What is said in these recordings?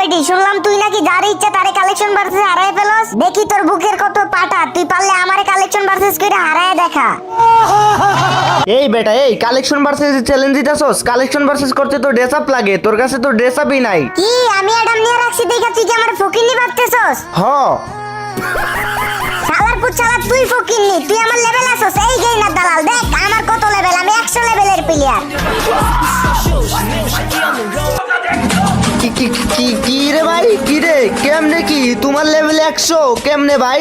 ওইটি শুনলাম তুই নাকি যার ইচ্ছা তারে কালেকশন ভার্সেস হারায় ফেলস। দেখি তোর বুকের কত পাটা তুই পারলে আমারে কালেকশন ভার্সেস করে হারায় দেখা। এই বেটা এই কালেকশন ভার্সেস চ্যালেঞ্জ দিতেছস? কালেকশন ভার্সেস করতে তো ড্রেস আপ লাগে তোর কাছে তো ড্রেস আপই নাই। কি আমি অ্যাডাম নিয়ে রাখছি দেখা তুই কি আমার ফকিন্নি ভাবতেছস? হ। শালার পুত শালা তুই ফকিন্নি তুই আমার লেভেল আসস এই গেই না দালাল দেখ আমার কত লেভেল আমি 100 লেভেলের প্লেয়ার কি কি রে ভাই? কি রে? কেমনে কি? তোমার লেভেল একশো? কেমনে ভাই?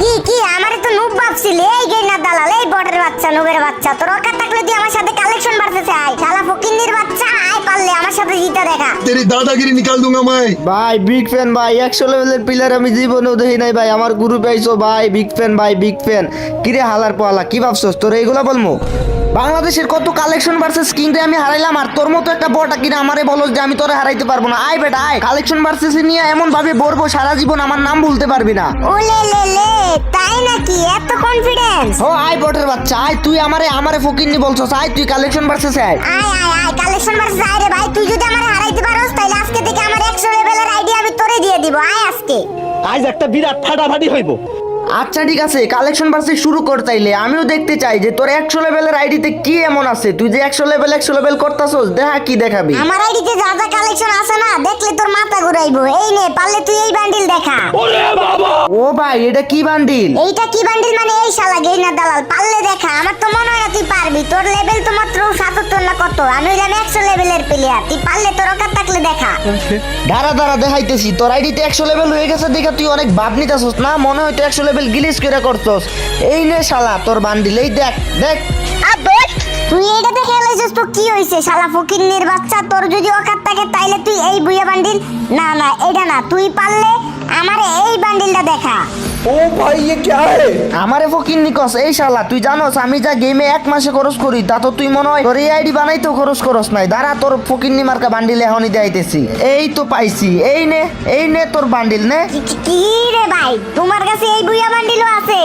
কি কি? আমার তো নুব ভাবছিলি। এই গেইনা দালাল এই বটের বাচ্চা নুবের বাচ্চা। তোর অকাত থাকলে তুই আমার সাথে কালেকশন বাড়তেছে আয়। শালা ফকিন্দির বাচ্চা আয় পারলে আমার সাথে জিতা দেখা। তেরি দাদাগিরি নিকাল দুঙ্গা মাই। ভাই বিগ ফ্যান ভাই একশো লেভেলের পিলার আমি জীবনেও দেখি নাই ভাই। আমার গ্রুপে আইছো ভাই বিগ ফ্যান ভাই বিগ ফ্যান কিরে হালার পালা কি ভাবছস? তোর এইগুলা বলমু? বাংলাদেশের কত কালেকশন ভার্সেস কিং রে আমি হারাইলাম আর তোর মতো একটা বটা কিনা আমারে বলো যে আমি তোরে হারাইতে পারব না। আয় বেটা আয়। কালেকশন ভার্সেস নিয়ে এমন ভাবে বলব সারা জীবন আমার নাম ভুলতে পারবি না। ওলে লে লে তাই নাকি? এত কনফিডেন্স ও আয় বটের বাচ্চা আয়। তুই আমারে আমারে ফকিরনি বলছস আয়। তুই কালেকশন ভার্সেস আয়। আয় আয় আয়। কালেকশন ভার্সেস আয় রে ভাই। তুই যদি আমারে হারাইতে পারোস তাহলে আজকে থেকে আমার 100 লেভেলের আইডি আমি তোরে দিয়ে দিব। আয় আজকে। আজ একটা বিরাট ফাটাফাটি হইব। আচ্ছা ঠিক আছে কালেকশন ভার্সেস শুরু কর তাইলে। আমিও দেখতে চাই যে তোর একশো লেভেলের আইডিতে কি এমন আছে? তুই যে একশো লেভেল একশো লেভেল করতাছস দেখা কি দেখাবি? আমার আইডিতে যা যা কালেকশন আছে না দেখলে তোর মাথা ঘুরাইবো। এই নে পারলে তুই এই বান্ডিল দেখা। ও ভাই এটা কি বান্ডিল এইটা কি বান্ডিল মানে এই শালা গেই না দালাল? পারলে দেখা আমার তো মনে হয় না তুই পারবি। তোর লেভেল তো মাত্র সাতাত্তর না কত? আমি হইলাম একশো লেভেলের প্লেয়ার তুই পারলে তোর অকার থাকলে দেখা। দাঁড়া দাঁড়া দেখাইতেছি। তোর আইডিতে একশো লেভেল হয়ে গেছে দেখে তুই অনেক ভাব নিতেছস। না মনে হয় তুই একশো লেভেল গিলিস করে করছস এই নে শালা, তোর বান্ডিলেই দেখ দেখ। আবে তুই এটা দেখে এলাইছিস তো কি হইছে? শালা ফকিন্নির বাচ্চা, তোর যদি অকাত থাকে, তাইলে তুই এই বুইয়া বান্ডিল না না এটা না, তুই পারলে আমারে এই বান্ডিলটা দেখা। ও ভাই ये क्या है আমারে ফকির নিকস এই শালা তুই জানোস আমি যা গেমে এক মাসে খরচ করি তা তো তুই মনে হয় তোর এই আইডি বানাইতেও খরচ করস নাই দাঁড়া তোর ফকির মার্কা বান্ডিল এখনই দেখাইতেছি এই তো পাইছি এই নে এই নে তোর বান্ডিল নে কি- কি- কি রে ভাই তোমার কাছে এই বুইয়া বান্ডিলও আছে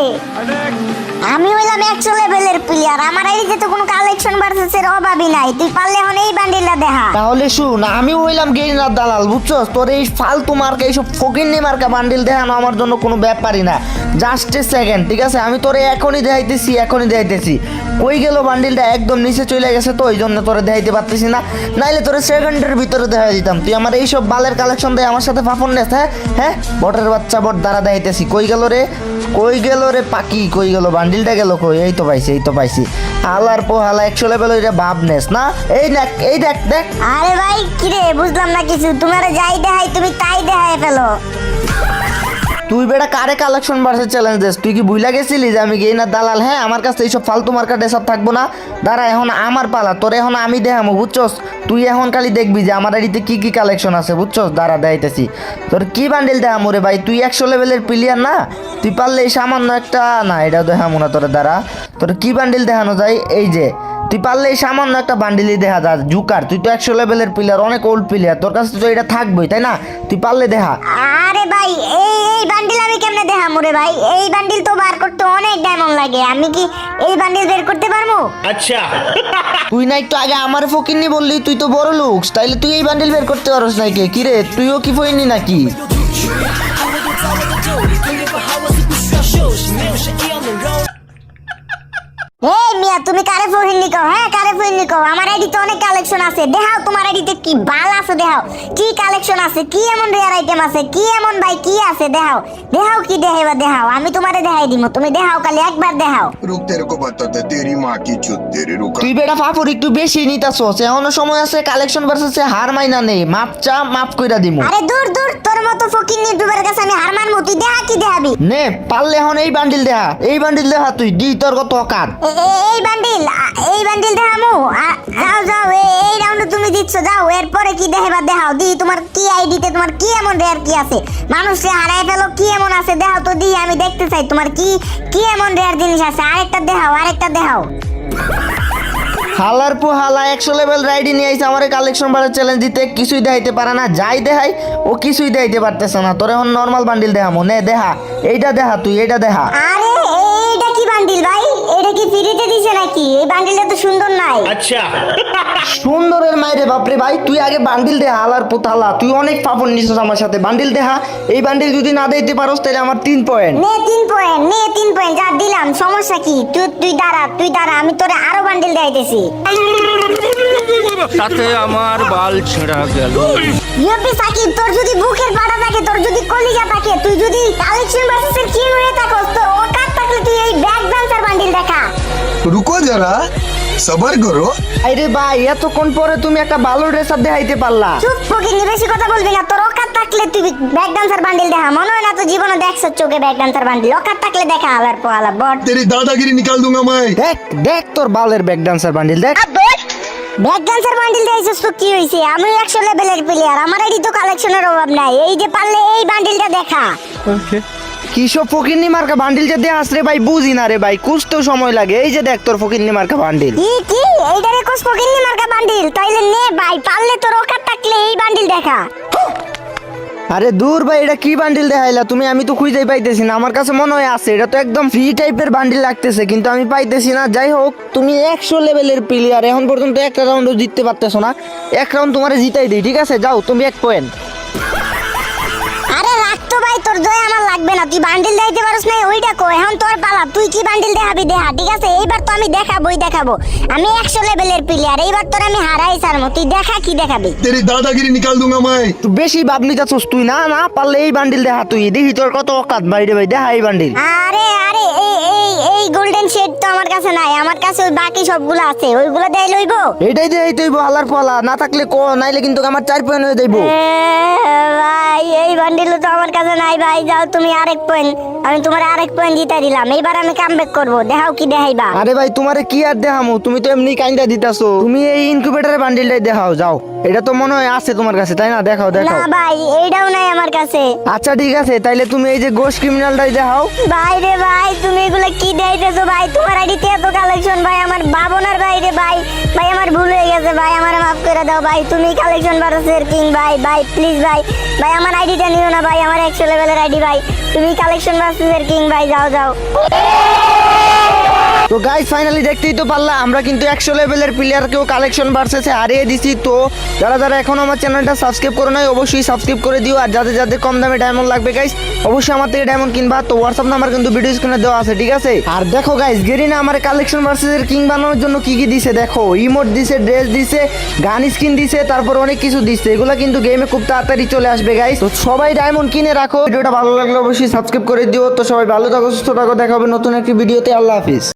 আমি হইলাম একশো লেভেলের প্লেয়ার আমার আইডিতে তো কোনো কালেকশন ভার্সেসের অভাবই নাই, তুই পারলে এখন এই বান্ডিলটা দেখা। তাহলে শুন আমি হইলাম গেইনার দালাল, বুঝছস? তোর এই ফালতু মার্কা এইসব ফকিন্নি মার্কা বান্ডিল দেখানো আমার জন্য কোনো ব্যাপারই না। জাস্ট এ সেকেন্ড ঠিক আছে? আমি তোরে এখনই দেখাইতেছি এখনই দেখাইতেছি। কই গেল বান্ডিলটা? একদম নিচে চলে গেছে তো, ওই জন্য তোরে দেখাইতে পারতেছি না। নাইলে তোরে সেকেন্ডের ভিতরে দেখা দিতাম। তুই আমার এইসব বালের কালেকশন দেয় আমার সাথে ফাফন নেস হ্যাঁ? হ্যাঁ? বটের বাচ্চা বট দ্বারা দেখাইতেছি। কই গেল রে? কই গেল রে পাকি কই গেল বান্ডিলটা গেল কই? এই তো পাইছি, এই তো পাইছি। হালার পোহালা, একশো লেভেল ওইটা ভাব নেস, না? এই দেখ এই দেখ দেখ। আরে ভাই, কিরে, বুঝলাম না কিছু। তোমার যাই দেখাই, তুমি তাই দেখাই ফেলো। তুই বেটা কারে কালেকশন ভার্সেস চ্যালেঞ্জ দিস? তুই কি ভুইলা গেছিলি যে আমি গেইনার দালাল? হ্যাঁ আমার কাছে এইসব ফালতু মার্কাট এসব থাকব না। দাঁড়া, এখন আমার পালা, তোর এখন আমি দেখামো, বুঝছস? তুই এখন খালি দেখবি যে আমার আইডিতে কী কী কালেকশন আছে, বুঝছস? দাঁড়া, দেখাইতেছি। তোর কি বান্ডিল দেখামো রে ভাই? তুই একশো লেভেলের প্লেয়ার না? তুই পারলে এই সামান্য একটা, না, এটাও দেখামো না তোর, দাঁড়া। তোর কি বান্ডিল দেখানো যায়? এই যে তুই পারলে সামান্য একটা বান্ডিলি দেখা যা জুকার। তুই তো একশো লেভেলের প্লেয়ার অনেক ওল্ড প্লেয়ার তোর কাছে তো এটা থাকবেই তাই না? তুই পারলে দেখা আরে ভাই এই এই বান্ডিল আমি কেমনে দেখা মোরে ভাই? এই বান্ডিল তো বার করতে অনেক ডায়মন্ড লাগে। আমি কি এই বান্ডিল বের করতে পারব আচ্ছা। তুই না একটু আগে আমার ফকিনি বললি তুই তো বড় লুকস তাইলে তুই এই বান্ডিল বের করতে পারস নাকি কি রে তুইও কি ফইনি নাকি? হে মিয়া তুমি কারে ফোন নিকো হ্যাঁ কারে ফোন নিকো আমার অনেক কালেকশন আছে। দেখাও তোমার আইডিতে কি বাল আছে দেখাও। কি কালেকশন আছে কি এমন আইটেম আছে কি এমন ভাই কি আছে দেখাও। দেখাও কি দেখাইবা দেখাও। আমি তোমারে দেখাই দিমু তুমি দেখাও একবার দেখাও। রুক তেরে কো তেরি মা কি চুত তেরে রুকা তুই বেটা একটু বেশি এখনও সময় আছে কালেকশন ভার্সেস হার মাইনা নেই। মাপ চা মাপ কইরা দিমু। আরে দূর দূর তোর মতো ফকিং নি ডুবার কাছে আমি হার মানমু। তুই দেখা কি দেখাবি? নে পারলে এখন এই বান্ডিল দেখা। এই বান্ডিল দেখা তুই। দি তোর কত কার এই বান্ডিল এই বান্ডিল দেখামু যাও যাও এই রাউন্ডে তুমি দিচ্ছ যাও এরপরে কি দেখাইবা দেখাও দি তোমার কি আইডিতে তোমার কি এমন রেয়ার কি আছে? মানুষকে হারাই ফেলো কি এমন আছে দেখাও তো দি আমি দেখতে চাই তোমার কি কি এমন রেয়ার জিনিস আছে? আরেকটা দেখাও আরেকটা দেখাও। হালার পু হালা একশো লেভেল রাইডি নিয়ে আইছে আমার কালেকশন ভার্সেস চ্যালেঞ্জ দিতে কিছুই দেখাইতে পারে না যাই দেখাই ও কিছুই দেখাইতে পারতেছে না তোর এখন নর্মাল বান্ডিল দেখামো নে দেখা এইটা দেখা তুই এইটা দেখা। আরে এইটা কি বান্ডিল ভাই? এটা কি ফ্রিতে দিছে নাকি? এই বান্ডিলটা তো সুন্দর নাই। সুন্দরের মাইরে বাপরে ভাই তুই আগে বান্ডিল দেহা আলার পোতালা। তুই অনেক পাপন নিছিস আমার সাথে। বান্ডিল দেহা এই বান্ডিল যদি না দিতে পারোস তাহলে আমার তিন পয়েন্ট নে তিন পয়েন্ট নে তিন পয়েন্ট যা দিলাম সমস্যা কি? তুই তুই দাঁড়া তুই দাঁড়া আমি তোরে আরও বান্ডিল দেখাইতেছি তাতে আমার বাল ছেঁড়া গেল। ইউপি সাকিব তোর যদি বুকের পাড়া থাকে তোর যদি কলিজা থাকে তুই যদি কালেকশন ভার্সেসের কিং হয়ে থাকস তো ওকাত থাকলে তুই এই ডান্সার বান্ডিল দেখা। রুকো যারা সবার করো। আরে ভাই এতক্ষণ পরে তুমি একটা ভালো ড্রেস আপ দেখাইতে পারলা। চুপ ফকিনি বেশি কথা বলবি না। তোর অকাত থাকলে তুই ব্যাক ডান্সার বান্ডিল দেখা। মনে হয় না তো জীবনে দেখছ চোখে ব্যাক ডান্সার বান্ডিল। অকাত থাকলে দেখা আবার পোয়ালা বট। তেরি দাদাগিরি নিকাল দুঙ্গা মাই দেখ দেখ তোর বালের ব্যাক ডান্সার বান্ডিল দেখ। ব্যাক ডান্সার বান্ডিল দেখাইছিস তো কি হইছে? আমি 100 লেভেলের প্লেয়ার আমার এডি তো কালেকশনের অভাব নাই। এই যে পারলে এই বান্ডিলটা দেখা। ওকে কিসব ফকিন্নি মার্কা বান্ডিল যে দেখাস রে ভাই বুঝি না রে ভাই কুছতেও সময় লাগে। এই যে দেখ তোর ফকিন্নি মার্কা বান্ডিল। কি কি? এইটারে কোস ফকিনি মার্কা বান্ডিল। তাইলে নে ভাই পারলে তোর ওকাত থাকলে এই বান্ডিল দেখা। আরে দূর ভাই এটা কি বান্ডিল দেখাইলা? তুমি আমি তো খুঁজেই পাইতেছি না। আমার কাছে মনে হয় আছে এটা তো একদম ফ্রি টাইপের বান্ডিল লাগতেছে কিন্তু আমি পাইতেছি না। যাই হোক তুমি একশো লেভেলের প্লেয়ার এখন পর্যন্ত একটা রাউন্ডও জিততে পারতেছো না। এক রাউন্ড তোমার জিতাই দিই ঠিক আছে? যাও তুমি এক পয়েন্ট দয়া আমার লাগবে না। তুই বান্ডিল দিতে পারস না ওইটা কো এখন তোর পালা। তুই কি বান্ডিল দেখাবি? দেখা ঠিক আছে? এইবার তো আমি দেখাবোই দেখাবো। আমি একশো লেভেলের প্লেয়ার এইবার তোর আমি হারাই সারমো তুই দেখা কি দেখাবি? তেরি দাদাগিরি নিকাল দুঙ্গা মাই তুই বেশি বাবলি যাচ্ছিস তুই না না পারলে এই বান্ডিল দেখা তুই। দেখি তোর কত অকাত। বাইরে ভাই দেখা এই বান্ডিল আরে গোল্ডেন শেড তো আমার কাছে নাই। আমার কাছে ওই বাকি সবগুলো আছে। ওইগুলো লইবো? এটাই তুই হালার পালা। না থাকলে ক নাইলে কিন্তু আমার চার পয়েন্ট হয়ে ভাই এই বান্ডিল তো আমার কাছে নাই ভাই। যাও তুমি আরেক পয়েন্ট আমি তোমার আরেক পয়েন্ট জিতে দিলাম। এইবার আমি কামব্যাক করব। দেখাও কি দেখাইবা। আরে ভাই তোমারে কি আর দেখামু? তুমি তো এমনি কাইন্দা দিতাছো। তুমি এই ইনকিউবেটরের বান্ডিলটাই দেখাও যাও। এটা তো মনে হয় আছে তোমার কাছে তাই না? দেখাও না ভাই এইটাও নাই আমার কাছে। আচ্ছা ঠিক আছে তাইলে তুমি এই যে গোশ ক্রিমিনালটাই দেখাও। ভাই রে ভাই তুমি এগুলো কি দেখাইতেছো ভাই? তোমার আইডিতে এত কালেকশন ভাই আমার বাবনার ভাই রে ভাই। ভাই আমার ভুল হয়ে গেছে ভাই আমার মাফ করে দাও ভাই। তুমি কালেকশন ভারসের কিং ভাই ভাই প্লিজ ভাই। ভাই আমার আইডিটা নিও না ভাই আমার একশো লেভেলের আইডি ভাই। তুমি কালেকশন ভার্সেসের কিং ভাই যাও যাও। তো গাইস ফাইনালি দেখতেই তো পারলা, আমরা কিন্তু একশো লেভেলের প্লেয়ারকেও কালেকশন ভার্সেসে হারিয়ে দিছি। তো যারা যারা এখন আমার চ্যানেলটা সাবস্ক্রাইব করে নাই, অবশ্যই সাবস্ক্রাইব করে দিও। আর যাদের যাদের কম দামে ডায়মন্ড লাগবে গাইস অবশ্যই আমার থেকে ডায়মন্ড কিনবা। তো হোয়াটসঅ্যাপ নাম্বার কিন্তু ভিডিও স্ক্রিনে দেওয়া আছে, ঠিক আছে? আর দেখো গাইস গেরিনা আমার কালেকশন ভার্সেসের কিং বানানোর জন্য কি কি দিছে, দেখো? ইমোট দিছে ড্রেস দিছে গান স্কিন দিছে, তারপর অনেক কিছু দিছে। এগুলো কিন্তু গেমে খুব তাড়াতাড়ি চলে আসবে গাইস তো সবাই ডায়মন্ড কিনে রাখো। ভিডিওটা ভালো লাগলে অবশ্যই সাবস্ক্রাইব করে দিও। তো সবাই ভালো থাকো, সুস্থ থাকো। দেখা হবে নতুন একটি ভিডিওতে আল্লাহ হাফিজ।